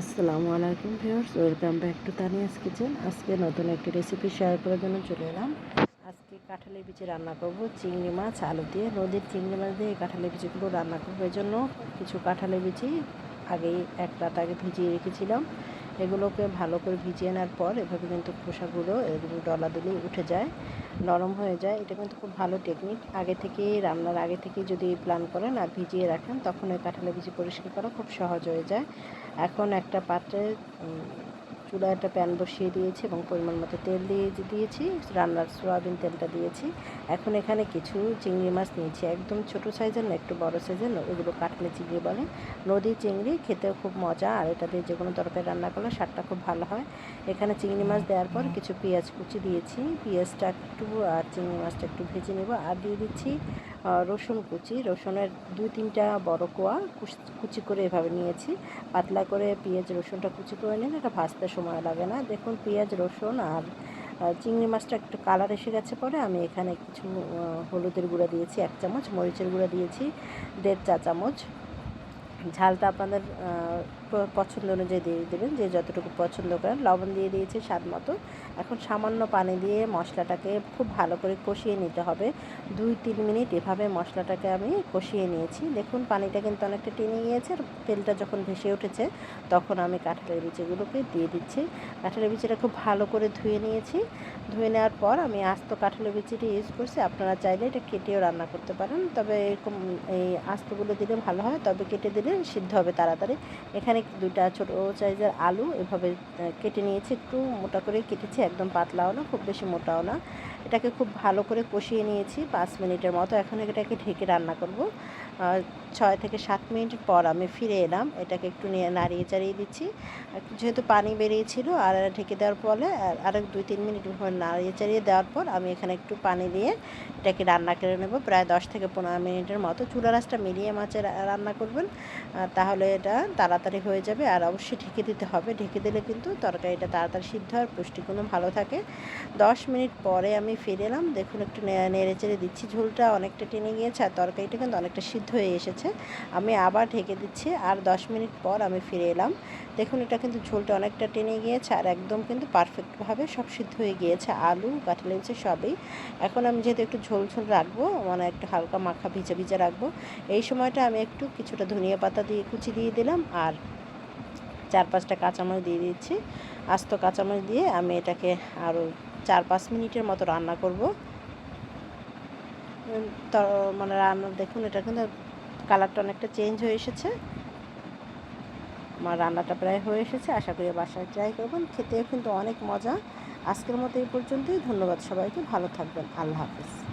আসসালামু আলাইকুম viewers, welcome back to Tania's kitchen. আজকে নতুন একটি রেসিপি শেয়ার করার জন্য চলে এলাম। আজকে কাঁঠালের বিচে রান্না করব, চিংড়ি মাছ, আলু দিয়ে। নদীর চিংড়ি মাছ দিয়ে কাঁঠালি কাঁঠালের বিচিগুলো রান্না করব জন্য কিছু কাঁঠালের বিচি আগেই এক রাত আগে ভিজিয়ে রেখেছিলাম। এগুলোকে ভালো করে ভিজিয়ে নেওয়ার পর এভাবে কিন্তু খোসাগুলো এগুলো ডলা দিলেই উঠে যায়, নরম হয়ে যায়। এটা কিন্তু খুব ভালো টেকনিক আগে থেকে রান্নার আগে থেকে যদি প্ল্যান করেন আর ভিজিয়ে রাখেন, তখন ওই কাঁঠালের বিচি পরিষ্কার করা খুব সহজ হয়ে যায়। এখন একটা পাত্রে চুলায় একটা প্যান বসিয়ে দিয়েছি এবং পরিমাণ মতো তেল দিয়ে দিয়েছি। রান্নার সোয়াবিন তেলটা দিয়েছি। এখন এখানে কিছু চিংড়ি মাছ নিয়েছি। একদম ছোট সাইজের না, একটু বড় সাইজের ওইগুলো কাটলে চিংড়ি বলে। নদী চিংড়ি খেতেও খুব মজা, আর এটা দিয়ে যে কোনো তরকারি রান্না করলে স্বাদটা খুব ভালো হয়। এখানে চিংড়ি মাছ দেওয়ার পর কিছু পেঁয়াজ কুচি দিয়েছি। পেঁয়াজটা একটু আর চিংড়ি মাছটা একটু ভেজে নেব। আর দিয়ে দিচ্ছি রসুন কুচি। রসুনের দুই তিনটা বড় কোয়া কুচি করে এভাবে নিয়েছি। পাতলা করে পেঁয়াজ, রসুনটা কুচি করে নিলে এটা ভাজতে সময় লাগে না। দেখুন, পেঁয়াজ, রসুন আর চিংড়ি মাছটা একটু কালার এসে গেছে পরে। আমি এখানে কিছু হলুদের গুঁড়া দিয়েছি, এক চামচ, মরিচের গুঁড়া দিয়েছি, দেড় চা চামচ। ঝালটা আপনাদের পছন্দ অনুযায়ী দিয়ে দেবেন, যে যতটুকু পছন্দ করেন। লবণ দিয়ে দিয়েছি স্বাদ মতো। এখন সামান্য পানি দিয়ে মশলাটাকে খুব ভালো করে কষিয়ে নিতে হবে। দুই তিন মিনিট এভাবে মশলাটাকে আমি কষিয়ে নিয়েছি। দেখুন পানিটা কিন্তু অনেকটা টেনে গিয়েছে আর তেলটা যখন ভেসে উঠেছে, তখন আমি কাঁঠালের বিচিগুলোকে দিয়ে দিচ্ছি। কাঁঠালের বিচিটা খুব ভালো করে ধুয়ে নিয়েছি। ধুয়ে নেওয়ার পর আমি আস্ত কাঁঠালের বিচিটি ইউজ করছি। আপনারা চাইলে এটা কেটেও রান্না করতে পারেন। তবে এরকম এই আস্তগুলো দিলে ভালো হয়, তবে কেটে দিলে সিদ্ধ হবে তাড়াতাড়ি। এখানে দুটা ছোট সাইজের আলু এভাবে কেটে নিয়েছি। একটু মোটা করে কেটেছি, একদম পাতলাও না, খুব বেশি মোটাও না। এটাকে খুব ভালো করে কষিয়ে নিয়েছি পাঁচ মিনিটের মতো। এখন এটাকে ঢেকে রান্না করব। ছয় থেকে সাত মিনিট পর আমি ফিরে এলাম। এটাকে একটু নিয়ে নাড়িয়ে চাড়িয়ে দিচ্ছি। যেহেতু পানি বেরিয়েছিল আর ঢেকে দেওয়ার ফলে আরও দুই তিন মিনিট নাড়িয়ে চাড়িয়ে দেওয়ার পর আমি এখানে একটু পানি দিয়ে এটাকে রান্না করে নেব। প্রায় দশ থেকে পনেরো মিনিটের মতো। চুলা রাসটা মিলিয়ে মাছে রান্না করবেন। তাহলে এটা তাড়াতাড়ি হয়ে যাবে। আর অবশ্যই ঢেকে দিতে হবে। ঢেকে দিলে কিন্তু তরকারিটা তাড়াতাড়ি সিদ্ধ হয়, পুষ্টিগুণও ভালো থাকে। দশ মিনিট পরে আমি ফিরে এলাম। দেখুন একটু নেড়ে চেড়ে দিচ্ছি। ঝোলটা অনেকটা টেনে গিয়েছে আর তরকারিটা কিন্তু অনেকটা সিদ্ধ হয়ে এসেছে। আমি আবার ঢেকে দিচ্ছি আর দশ মিনিট পর আমি ফিরে এলাম। দেখুন, এটা কিন্তু ঝোলটা অনেকটা টেনে গিয়েছে আর একদম কিন্তু পারফেক্টভাবে সব সিদ্ধ হয়ে গিয়েছে। আলু, কাঁঠাল হয়েছে সবই। এখন আমি যেহেতু একটু ঝোল ঝোল রাখব মানে একটু হালকা মাখা ভিজা ভিজা রাখব, এই সময়টা আমি একটু কিছুটা ধনিয়া পাতা দিয়ে কুচি দিয়ে দিলাম আর চার পাঁচটা কাঁচামরিচ দিয়ে দিচ্ছি। আস্ত কাঁচামরিচ দিয়ে আমি এটাকে আরও চার পাঁচ মিনিটের মতো রান্না করব। মানে রান্না দেখুন এটা কিন্তু কালারটা অনেকটা চেঞ্জ হয়ে এসেছে। আমার রান্নাটা প্রায় হয়ে এসেছে, আশা করি বাসায় ট্রাই করবেন, খেতেও কিন্তু অনেক মজা। আজকের মতো এই পর্যন্তই, ধন্যবাদ সবাইকে, ভালো থাকবেন, আল্লাহ হাফিজ।